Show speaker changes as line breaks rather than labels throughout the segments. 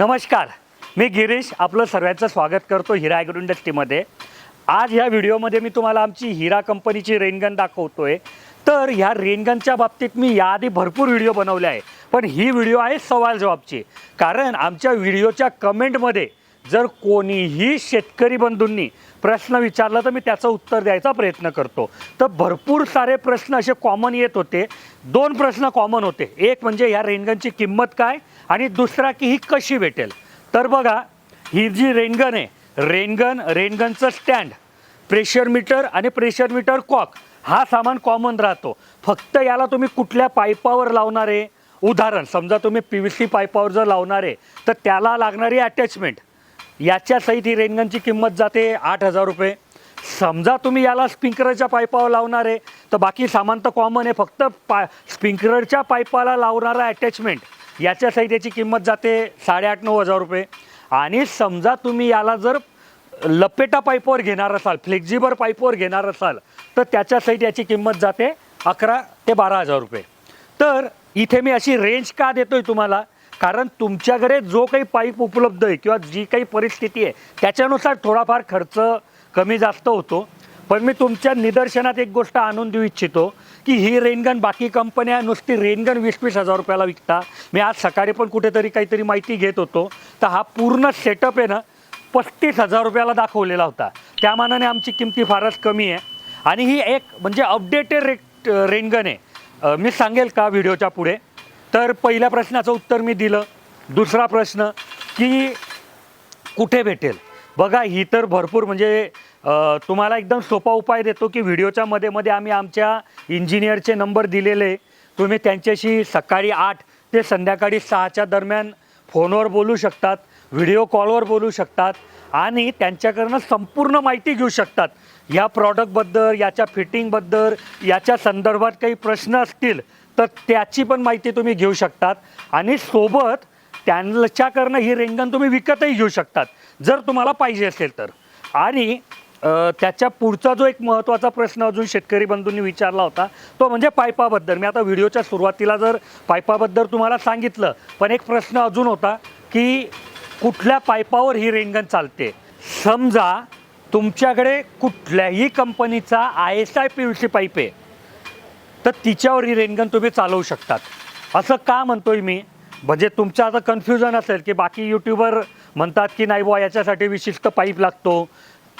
नमस्कार. मी गिरीश आपलं सर्वांचं स्वागत करतो हिरा ॲग्रो इंडस्ट्रीमध्ये आज ह्या व्हिडिओमध्ये मी तुम्हाला आमची हिरा कंपनीची रेनगन दाखवतो आहे तर ह्या रेनगनच्या बाबतीत मी याआधी भरपूर व्हिडिओ बनवले आहे पण ही व्हिडिओ आहे सवाल जवाबची. कारण आमच्या व्हिडिओच्या कमेंटमध्ये जर कोणीही शेतकरी बंधूंनी प्रश्न विचारला तर मी त्याचं उत्तर द्यायचा प्रयत्न करतो. तर भरपूर सारे प्रश्न असे कॉमन येत होते. दोन प्रश्न कॉमन होते. एक म्हणजे ह्या रेनगनची किंमत काय आणि दुसरा की ही कशी भेटेल? तर बघा ही जी रेनगन आहे रेनगन रेनगनचं स्टँड प्रेशर मीटर आणि प्रेशर मीटर कॉक हा सामान कॉमन राहतो. फक्त याला तुम्ही कुठल्या पाईपावर लावणारे उदाहरण समजा तुम्ही पी व्ही सी पाईपावर जर लावणार आहे तर त्याला लागणारी अटॅचमेंट याच्यासहित ही रेनगनची किंमत जाते आठ हजार रुपये. समजा तुम्ही याला स्पिंकरच्या पाईपावर लावणार आहे तर बाकी सामान तर कॉमन आहे फक्त पा स्प्रिंकलरच्या पाईपाला लावणारा अटॅचमेंट याच्या सहित याची किंमत जाते साडेआठ नऊ हजार रुपये. आणि समजा तुम्ही याला जर लपेटा पाईपवर घेणार असाल फ्लेक्झिबल पाईपवर घेणार असाल तर त्याच्यासाठी याची किंमत जाते अकरा ते बारा हजार रुपये. तर इथे मी अशी रेंज का देतो आहे तुम्हाला? कारण तुमच्याकडे जो काही पाईप उपलब्ध आहे किंवा जी काही परिस्थिती आहे त्याच्यानुसार थोडाफार खर्च कमी जास्त होतो. पण मी तुमच्या निदर्शनात एक गोष्ट आणून देऊ इच्छितो की ही रेनगन बाकी कंपन्या नुसती रेनगन वीस वीस हजार रुपयाला विकता. मी आज सकाळी पण कुठेतरी काहीतरी माहिती घेत होतो. तर हा पूर्ण सेटअप आहे ना पस्तीस हजार रुपयाला दाखवलेला होता. त्या मानाने आमची किमती फारच कमी आहे. आणि ही एक म्हणजे अपडेटेड रेट रेनगन आहे. मी सांगेल का व्हिडिओच्या पुढे? तर पहिल्या प्रश्नाचं उत्तर मी दिलं. दुसरा प्रश्न की कुठे भेटेल? बघा ही तर भरपूर म्हणजे तुम्हाला एकदम सोपा उपाय देतो की व्हिडिओच्या मध्ये मध्ये आम्ही आमच्या इंजिनियरचे नंबर दिलेले. तुम्ही त्यांच्याशी सकाळी आठ ते संध्याकाळी सहाच्या दरम्यान फोनवर बोलू शकतात व्हिडिओ कॉलवर बोलू शकतात आणि त्यांच्याकडनं संपूर्ण माहिती घेऊ शकतात. या प्रॉडक्टबद्दल याच्या फिटिंगबद्दल याच्या संदर्भात काही प्रश्न असतील तर त्याची पण माहिती तुम्ही घेऊ शकतात. आणि सोबत त्यांच्याकडनं ही रेंगण तुम्ही विकतही घेऊ शकतात जर तुम्हाला पाहिजे असेल तर. आणि त्याच्या पुढचा जो एक महत्त्वाचा प्रश्न अजून शेतकरी बंधूंनी विचारला होता तो म्हणजे पायपाबद्दल मी आता व्हिडिओच्या सुरुवातीला जर पायपाबद्दल तुम्हाला सांगितलं पण एक प्रश्न अजून होता की कुठल्या पायपावर ही रेंगण चालते? समजा तुमच्याकडे कुठल्याही कंपनीचा I S I P V C pipe आहे. तर तिच्यावर ही रेनगन तुम्ही चालवू शकतात. असं का म्हणतोय मी? म्हणजे तुमचं आता कन्फ्युजन असेल की बाकी यूट्यूबर म्हणतात की नाही बुवा याच्यासाठी विशिष्ट पाईप लागतो.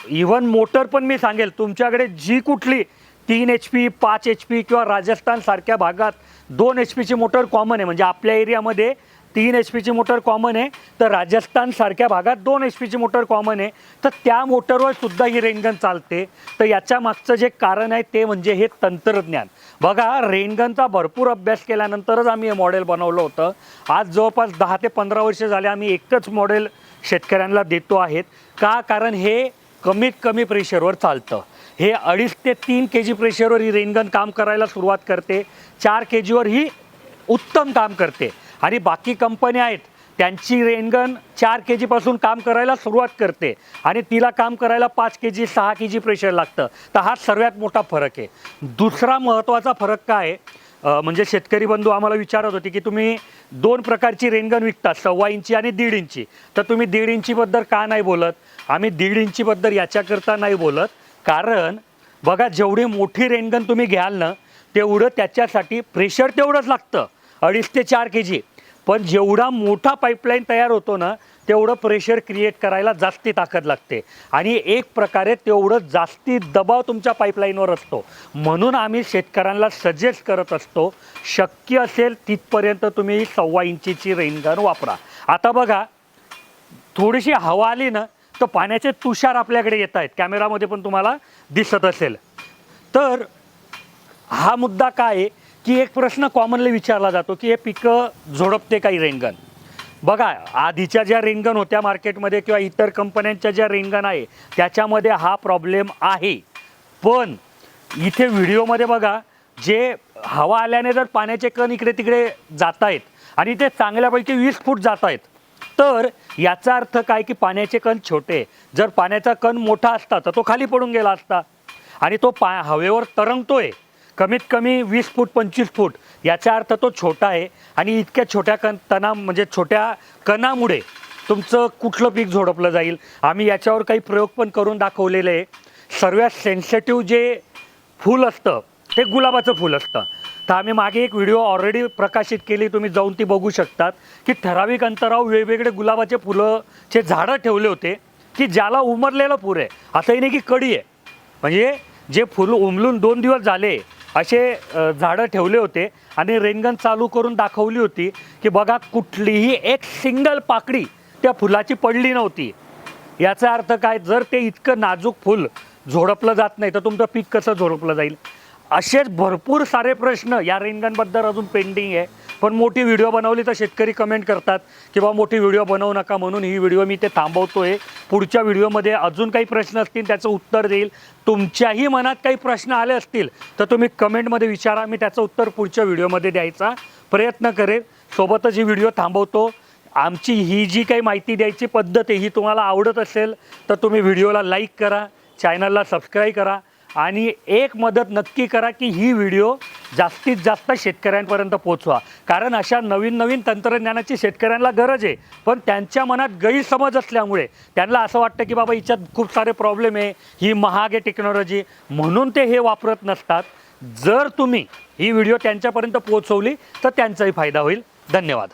इवन मोटर पण मी सांगेल तुमच्याकडे जी कुठली तीन एच पी पाच एच पी किंवा राजस्थानसारख्या भागात दोन एच पीची मोटर कॉमन आहे. म्हणजे आपल्या एरियामध्ये तीन एच पीची मोटर कॉमन आहे. तर राजस्थानसारख्या भागात दोन एच पीची मोटर कॉमन आहे. तर त्या मोटरवर सुद्धा ही रेनगन चालते. तर याच्या मागचं जे कारण आहे ते म्हणजे हे तंत्रज्ञान. बघा रेनगनचा भरपूर अभ्यास केल्यानंतरच आम्ही हे मॉडेल बनवलं होतं. आज जवळपास दहा ते पंधरा वर्ष झाले आम्ही एकच मॉडेल शेतकऱ्यांना देतो आहेत. का? कारण हे कमीत कमी प्रेशरवर चालतं. हे अडीच ते तीन के जी प्रेशरवर ही रेनगन काम करायला सुरुवात करते. चार के जीवर ही उत्तम काम करते. आणि बाकी कंपन्या आहेत त्यांची रेनगन चार के जीपासून काम करायला सुरुवात करते. आणि तिला काम करायला पाच के जी सहा के जी प्रेशर लागतं. तर हा सर्वात मोठा फरक आहे. दुसरा महत्त्वाचा फरक काय आहे? म्हणजे शेतकरी बंधू आम्हाला विचारत होते की तुम्ही दोन प्रकारची रेनगन विकता सव्वा इंची आणि दीड इंची. तर तुम्ही दीड इंचीबद्दल का नाही बोलत? आम्ही दीड इंचीबद्दल याच्याकरता नाही बोलत. कारण बघा जेवढी मोठी रेनगन तुम्ही घ्याल ना तेवढं त्याच्यासाठी प्रेशर तेवढंच लागतं. अडीच ते चार के जी पण जेवढा मोठा पाईपलाईन तयार होतो ना तेवढं प्रेशर क्रिएट करायला जास्ती ताकद लागते. आणि एक प्रकारे तेवढं जास्ती दबाव तुमच्या पाईपलाईनवर असतो. म्हणून आम्ही शेतकऱ्यांना सजेस्ट करत असतो शक्य असेल तिथपर्यंत तुम्ही सव्वा इंचीची रेनगन वापरा. आता बघा थोडीशी हवा आली ना तर पाण्याचे तुषार आपल्याकडे येत आहेत. कॅमेरामध्ये पण तुम्हाला दिसत असेल. तर हा मुद्दा काय आहे? की एक प्रश्न कॉमनली विचारला जातो की हे पिकं झोडपते काही रेंगण बघा आधीच्या ज्या रेंगण होत्या मार्केटमध्ये किंवा इतर कंपन्यांच्या ज्या रेंगण आहे त्याच्यामध्ये हा प्रॉब्लेम आहे. पण इथे व्हिडिओमध्ये बघा जे हवा आल्याने जर पाण्याचे कण इकडे तिकडे जात आहेत आणि ते चांगल्यापैकी वीस फूट जात आहेत तर याचा अर्थ काय की पाण्याचे कण छोटे जर पाण्याचा कण मोठा असता तर तो खाली पडून गेला असता आणि तो पा हवेवर तरंगतोय कमीत कमी वीस फूट पंचवीस फूट याचा अर्थ तो छोटा आहे. आणि इतक्या छोट्या कण तणा म्हणजे छोट्या कणामुळे तुमचं कुठलं पीक झोडपलं जाईल? आम्ही याच्यावर काही प्रयोग पण करून दाखवलेले आहे. सर्वात सेन्सिटिव्ह जे फूल असतं ते गुलाबाचं फूल असतं. तर आम्ही मागे एक व्हिडिओ ऑलरेडी प्रकाशित केली तुम्ही जाऊन ती बघू शकतात की ठराविक अंतरावर वेगवेगळे गुलाबाचे फुलंचे झाडं ठेवले होते की ज्याला उमरलेलं फूल आहे. असंही नाही की कडी आहे. म्हणजे जे फुलं उमलून दोन दिवस झाले असे झाडं ठेवले होते आणि रेनगन चालू करून दाखवली होती की बघा कुठलीही एक सिंगल पाकडी त्या फुलाची पडली नव्हती. याचा अर्थ काय? जर ते इतकं नाजूक फुल झोडपलं जात नाही तर तुमचं पीक कसं झोडपलं जाईल? असेच भरपूर सारे प्रश्न या रेनगनबद्दल अजून पेंडिंग आहे. पण मोठी व्हिडिओ बनवली तर शेतकरी कमेंट करतात की बा मोठी व्हिडिओ बनवू नका म्हणून ही व्हिडिओ मी ते थांबवतो आहे पुढच्या व्हिडिओमध्ये अजून काही प्रश्न असतील त्याचं उत्तर देईल. तुमच्याही मनात काही प्रश्न आले असतील तर तुम्ही कमेंटमध्ये विचारा. मी त्याचं उत्तर पुढच्या व्हिडिओमध्ये द्यायचा प्रयत्न करेल सोबतच ही व्हिडिओ थांबवतो. आमची ही जी काही माहिती द्यायची पद्धत आहे ही तुम्हाला आवडत असेल तर तुम्ही व्हिडिओला लाईक करा. चॅनलला सबस्क्राईब करा. आणि एक मदत नक्की करा की ही व्हिडिओ जास्तीत जास्त शेतकऱ्यांपर्यंत पोचवा. कारण अशा नवीन नवीन तंत्रज्ञानाची शेतकऱ्यांना गरज आहे. पण त्यांच्या मनात गैरसमज असल्यामुळे त्यांना असं वाटतं की बाबा हिच्यात खूप सारे प्रॉब्लेम आहे. ही महाग आहे टेक्नॉलॉजी म्हणून ते हे वापरत नसतात. जर तुम्ही ही व्हिडिओ त्यांच्यापर्यंत पोहोचवली तर त्यांचाही फायदा होईल. धन्यवाद.